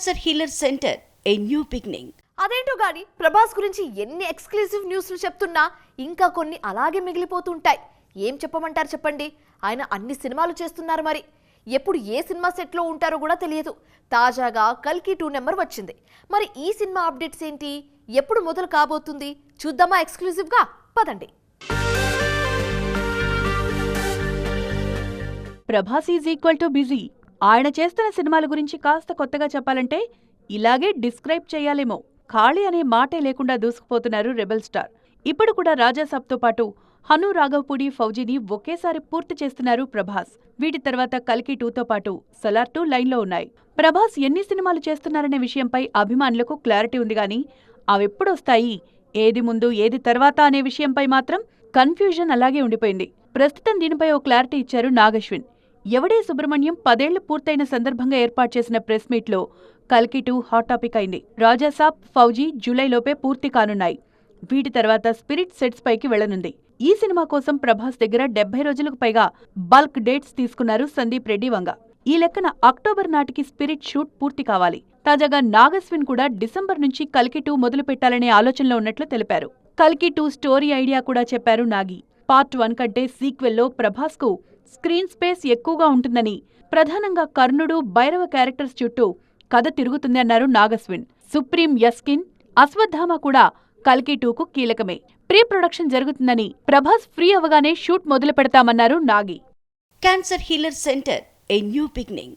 Cancer healer center a new beginning అదేంటో గాని ప్రభాస్ గురించి ఎన్ని ఎక్స్క్లూజివ్ న్యూస్లు చెప్తున్నా ఇంకా కొన్ని అలాగే మిగిలిపోతుంటాయి. ఏం చెప్పమంటారు చెప్పండి? ఆయన అన్ని సినిమాలు చేస్తున్నారు మరి. ఎప్పుడు ఏ సినిమా సెట్లో ఉంటారో కూడా తెలియదు. తాజాగా కల్కి టూ నెంబర్ వచ్చింది. మరి ఈ సినిమా అప్డేట్స్ ఏంటి? ఎప్పుడు మొదలు కాబోతుంది? చూద్దామా ఎక్స్క్లూజివ్గా పదండి. Prabhas is equal to busy. ఆయన చేస్తున్న సినిమాల గురించి కాస్త కొత్తగా చెప్పాలంటే ఇలాగే డిస్క్రైబ్ చేయాలేమో. ఖాళీ అనే మాటే లేకుండా దూసుకుపోతున్నారు రెబల్ స్టార్. ఇప్పుడు కూడా రాజాసాబ్తో పాటు హను రాఘవపూడి ఫౌజీని ఒకేసారి పూర్తి చేస్తున్నారు ప్రభాస్. వీటి తర్వాత కల్కి టూతో పాటు సలార్ టూ లైన్లో ఉన్నాయి. ప్రభాస్ ఎన్ని సినిమాలు చేస్తున్నారనే విషయంపై అభిమానులకు క్లారిటీ ఉంది గాని అవెప్పుడొస్తాయి ఏది ముందు ఏది తర్వాత అనే విషయంపై మాత్రం కన్ఫ్యూజన్ అలాగే ఉండిపోయింది. ప్రస్తుతం దీనిపై ఓ క్లారిటీ ఇచ్చారు నాగశ్విన్. ఎవడే సుబ్రహ్మణ్యం పదేళ్ళు పూర్తయిన సందర్భంగా ఏర్పాటు చేసిన ప్రెస్ మీట్లో కల్కి టూ హాట్ టాపిక్ అయింది. రాజాసాబ్ ఫౌజీ జూలైలోపే పూర్తి కానున్నాయి. వీటి తర్వాత స్పిరిట్ సెట్స్ పైకి వెళ్ళనుంది ఈ సినిమా కోసం ప్రభాస్ దగ్గర డెబ్బై రోజులకు పైగా బల్క్ డేట్స్ తీసుకున్నారు సందీప్ రెడ్డి వంగ. ఈ లెక్కన అక్టోబర్ నాటికి స్పిరిట్ షూట్ పూర్తి కావాలి. తాజాగా నాగస్విన్ కూడా డిసెంబర్ నుంచి కల్కి టూ మొదలు పెట్టాలనే ఆలోచనలో ఉన్నట్లు తెలిపారు. కల్కి టూ స్టోరీ ఐడియా కూడా చెప్పారు నాగి. పార్ట్ వన్ కంటే సీక్వెల్లో ప్రభాస్కు స్క్రీన్ స్పేస్ ఎక్కువగా ఉంటుందని ప్రధానంగా కర్ణుడు భైరవ క్యారెక్టర్స్ చుట్టూ కథ తిరుగుతుంది అన్నారు నాగస్విన్. సుప్రీం యస్కిన్ అశ్వత్థామ కూడా కల్కి టూకు కీలకమే. ప్రీ ప్రొడక్షన్ జరుగుతుందని ప్రభాస్ ఫ్రీ అవగానే షూట్ మొదలు పెడతామన్నారు Nagi. Cancer healer center a new beginning